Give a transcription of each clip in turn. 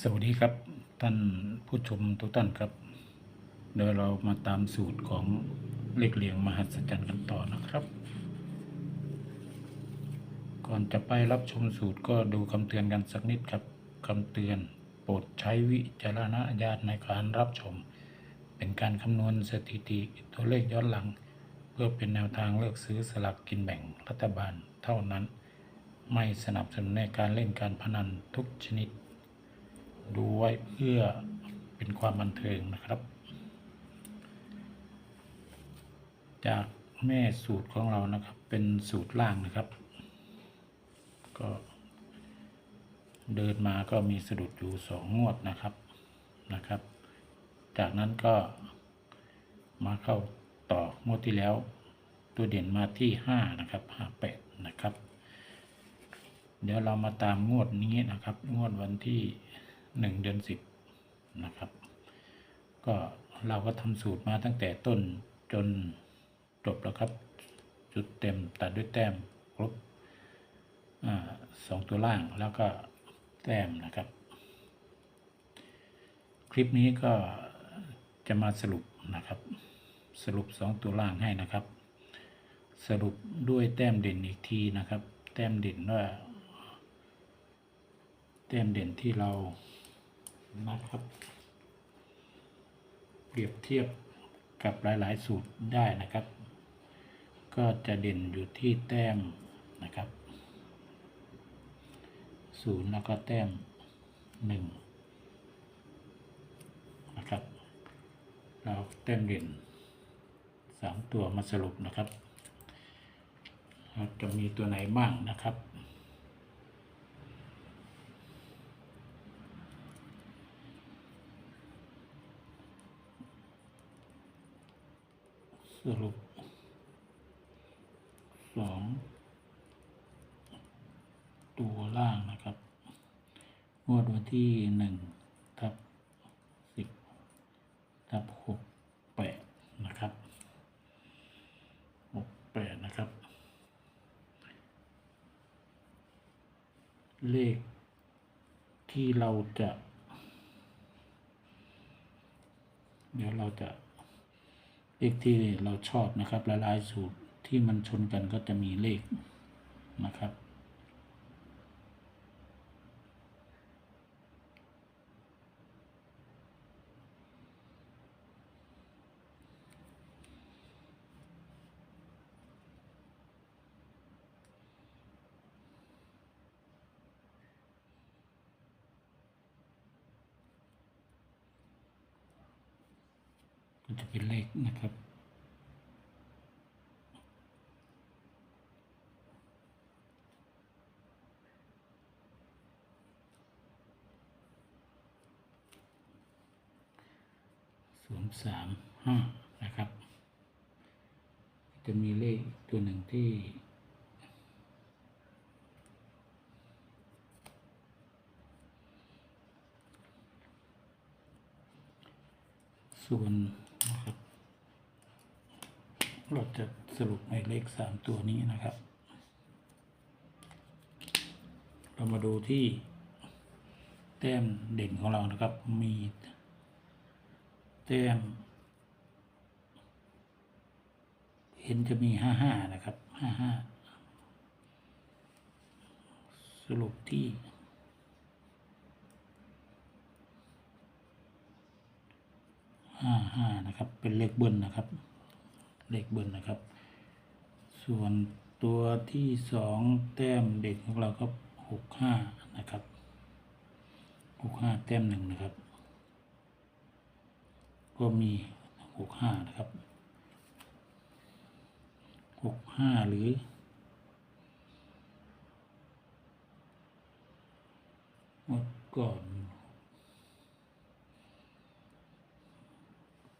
สวัสดีครับท่านผู้ชมทุกท่านครับเดี๋ยวเรามาตามสูตรของเลขเลียงมหัศจรรย์กันต่อนะครับ ก่อนจะไปรับชมสูตรก็ดูคำเตือนกันสักนิดครับคำเตือนโปรดใช้วิจารณญาณในการรับชม เป็นการคำนวณสถิติตัวเลขย้อนหลัง เพื่อเป็นแนวทางเลือกซื้อสลากกินแบ่งรัฐบาลเท่านั้น ไม่สนับสนุนในการเล่นการพนันทุกชนิด ดูไว้เพื่อเป็นความบันเทิงนะครับ จากแม่สูตรของเรานะครับ เป็นสูตรล่างนะครับ ก็เดินมาก็มีสะดุดอยู่สองงวดนะครับนะครับ จากนั้นก็มาเข้าต่องวดที่แล้ว ตัวเด่นมาที่ห้านะครับห้าแปดนะครับ เดี๋ยวเรามาตามงวดนี้นะครับ งวดวันที่ หนึ่งเดือนสิบนะครับ ก็เราก็ทำสูตรมาตั้งแต่ต้นจนจบแล้วครับ จุดเต็มตัดด้วยแต้มครบอสองตัวล่างแล้วก็แต้มนะครับ คลิปนี้ก็จะมาสรุปนะครับ สรุปสองตัวล่างให้นะครับ สรุปด้วยแต้มเด่นอีกทีนะครับ แต้มเด่นว่า แต้มเด่นที่เรา นะครับ เปรียบเทียบกับหลาย ๆ สูตรได้นะครับ ก็จะเด่นอยู่ที่แต้มนะครับศูนย์แล้วก็แต้มหนึ่งนะครับ เราแต้มเด่นสามตัวมาสรุปนะครับเราจะมีตัวไหนบ้างนะครับ สรุปสองตัวล่างนะครับ งวดวันที่หนึ่งทับสิบทับหกแปดนะครับหกแปดนะครับ เลขที่เราจะ เดี๋ยวเราจะ เลขที่เราชอบนะครับหลายๆสูตรที่มันชนกันก็จะมีเลขนะครับ ก็จะเป็นเลขนะครับ ศูนย์สามห้านะครับ จะมีเลขตัวหนึ่งที่ส่วน เราจะสรุปในเลขสามตัวนี้นะครับ เรามาดูที่แต้มเด่นของเรานะครับ มีแต้ม เห็นจะมีห้าห้านะครับห้าห้าสรุปที่ห้าห้านะครับ เป็นเลขเบิ้ลนะครับ เลขเบิ้ลนะครับ ส่วนตัวที่สองแต้มเด็กของเราก็หกห้านะครับหกห้าแต้มหนึ่งนะครับ ก็มีหกห้านะครับหกห้าหรือเมื่อก่อน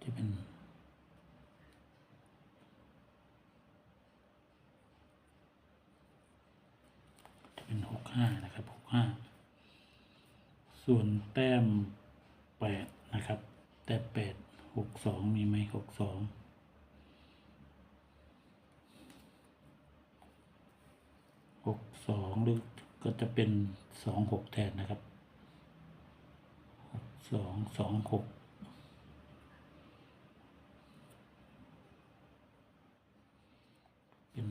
จะเป็น จะเป็น ห้านะครับหกห้าส่วนแต้มแปดนะครับ แต้มแปดหกสองมีไหมหกสองหกสองหรือก็จะเป็นสองหกแทนนะครับหกสองสองหกเป็น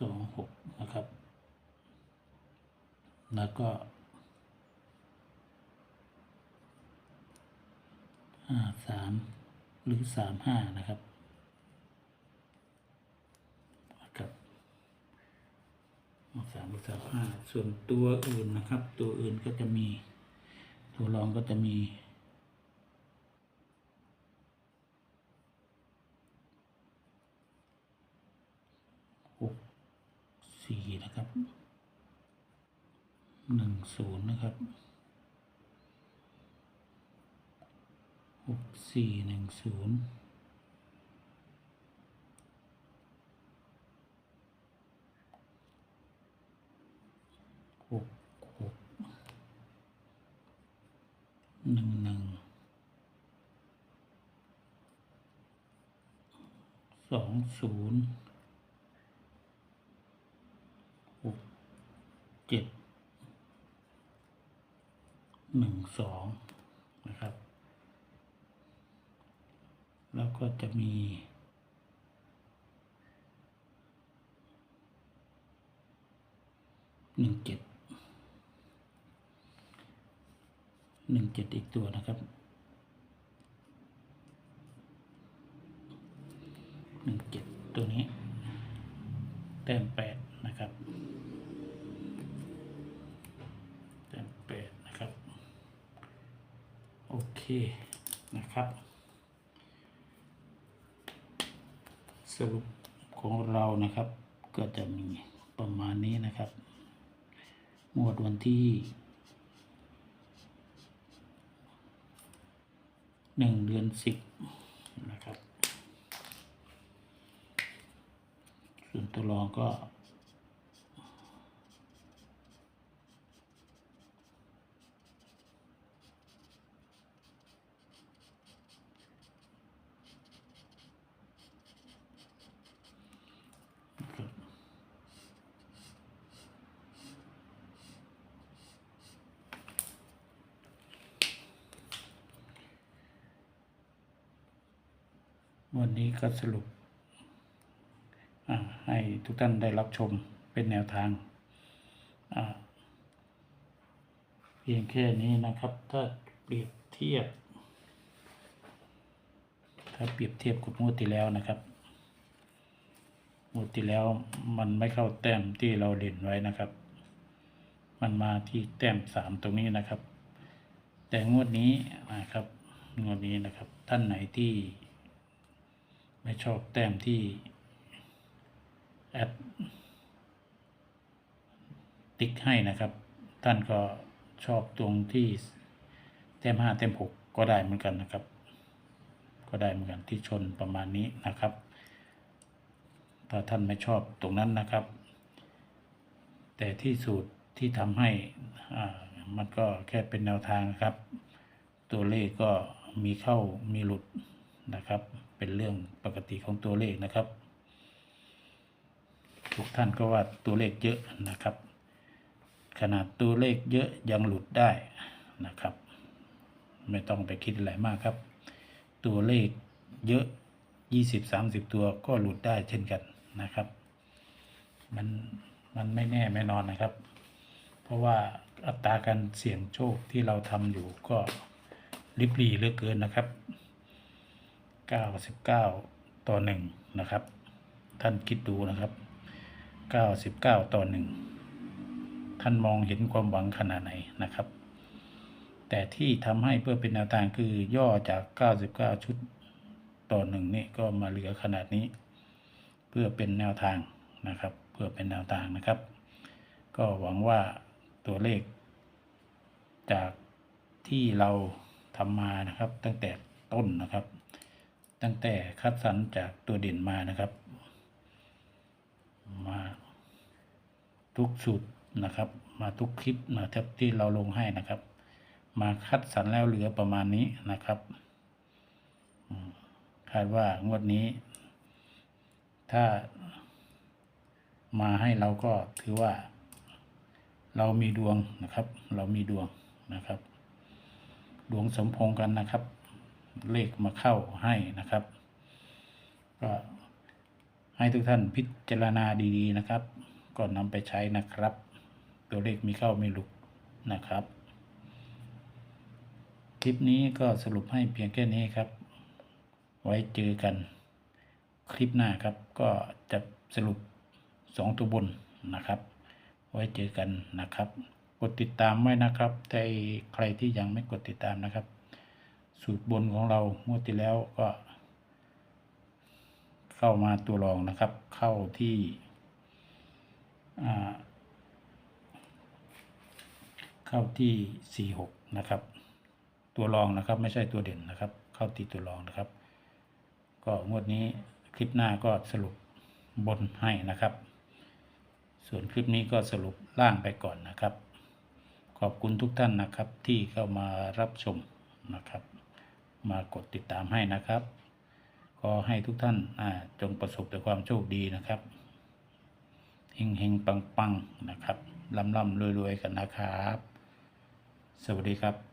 สองหกนะครับ แล้วก็ห้าสามหรือสามห้านะครับกับสามหรือสามห้าส่วนตัวอื่นนะครับ ตัวอื่นก็จะมี ตัวรองก็จะมีหกีนะครับหนึ่งศูนย์นะครับหกสี่หนึ่งศูนย์หกหกหนึ่งหนึ่งสองศูนย์หกเจ็ด หนึ่งสองนะครับ แล้วก็จะมีหนึ่งเจ็ดหนึ่งเจ็ดอีกตัวนะครับหนึ่งเจ็ดตัวนี้ แต้มแปดนะครับ แต้มแปดนะครับ โอเค นะครับ สรุปของเรานะครับ ก็จะมีประมาณนี้นะครับงวดวันที่หนึ่งเดือนสิบนะครับ ส่วนตัวรองก็ วันนี้ก็สรุปให้ทุกท่านได้รับชมเป็นแนวทางเพียงแค่นี้นะครับ ถ้าเปรียบเทียบ ถ้าเปรียบเทียบกับงวดที่แล้วนะครับงวดที่แล้วมันไม่เข้าแต้มที่เราเด่นไว้นะครับ มันมาที่แต้มสามตรงนี้นะครับ แต่งวดนี้นะครับงวดนี้นะครับท่านไหนที่ ไม่ชอบแต้มที่แอดติ๊กให้นะครับ ท่านก็ชอบตรงที่แต้มห้าแต้มหกก็ได้เหมือนกันนะครับ ก็ได้เหมือนกันที่ชนประมาณนี้นะครับ ถ้าท่านไม่ชอบตรงนั้นนะครับ แต่ที่สูตรที่ทำให้อ่ามันก็แค่เป็นแนวทางครับ ตัวเลขก็มีเข้ามีหลุดนะครับ เป็นเรื่องปกติของตัวเลขนะครับ ทุกท่านก็ว่าตัวเลขเยอะนะครับ ขนาดตัวเลขเยอะยังหลุดได้นะครับ ไม่ต้องไปคิดอะไรมากครับ ตัวเลขเยอะ 20-30 ตัวก็หลุดได้เช่นกันนะครับ มันมันไม่แน่ไม่นอนนะครับ เพราะว่าอัตราการเสี่ยงโชคที่เราทำอยู่ก็ริบรีเหลือเกินนะครับ 99ต่อ1นะครับ ท่านคิดดูนะครับ99ต่อ1ท่านมองเห็นความหวังขนาดไหนนะครับ แต่ที่ทำให้เพื่อเป็นแนวทางคือย่อจาก 99 ชุดต่อ1นี่ก็มาเหลือขนาดนี้ เพื่อเป็นแนวทางนะครับ เพื่อเป็นแนวทางนะครับ ก็หวังว่าตัวเลข จากที่เราทำมานะครับ ตั้งแต่ต้นนะครับ ตั้งแต่คัดสรรจากตัวเด่นมานะครับ มาทุกสูตรนะครับ มาทุกคลิปนะครับที่เราลงให้นะครับ มาคัดสรรแล้วเหลือประมาณนี้นะครับคาดว่างวดนี้ ถ้ามาให้เราก็ถือว่าเรามีดวงนะครับ เรามีดวงนะครับ ดวงสมพงกันนะครับ เลขมาเข้าให้นะครับ ก็ให้ทุกท่านพิจารณาดีๆนะครับ ก่อนนำไปใช้นะครับ ตัวเลขมีเข้ามีหลุดนะครับ คลิปนี้ก็สรุปให้เพียงแค่นี้ครับ ไว้เจอกันคลิปหน้าครับ ก็จะสรุปสองตัวบนนะครับ ไว้เจอกันนะครับ กดติดตามไว้นะครับแต่ใครที่ยังไม่กดติดตามนะครับ สูตรบนของเรางวดที่แล้วก็ เข้ามาตัวรองนะครับ เข้าที่เข้าที่สี่หกนะครับ ตัวรองนะครับไม่ใช่ตัวเด่นนะครับ เข้าที่ตัวรองนะครับ ก็งวดนี้คลิปหน้าก็สรุปบนให้นะครับ ส่วนคลิปนี้ก็สรุปล่างไปก่อนนะครับ ขอบคุณทุกท่านนะครับที่เข้ามารับชมนะครับ มากดติดตามให้นะครับ ขอให้ทุกท่านจงประสบแต่ความโชคดีนะครับเฮงเฮงปังปังๆนะครับล่ำล่ำรวยรวยๆกันนะครับ สวัสดีครับ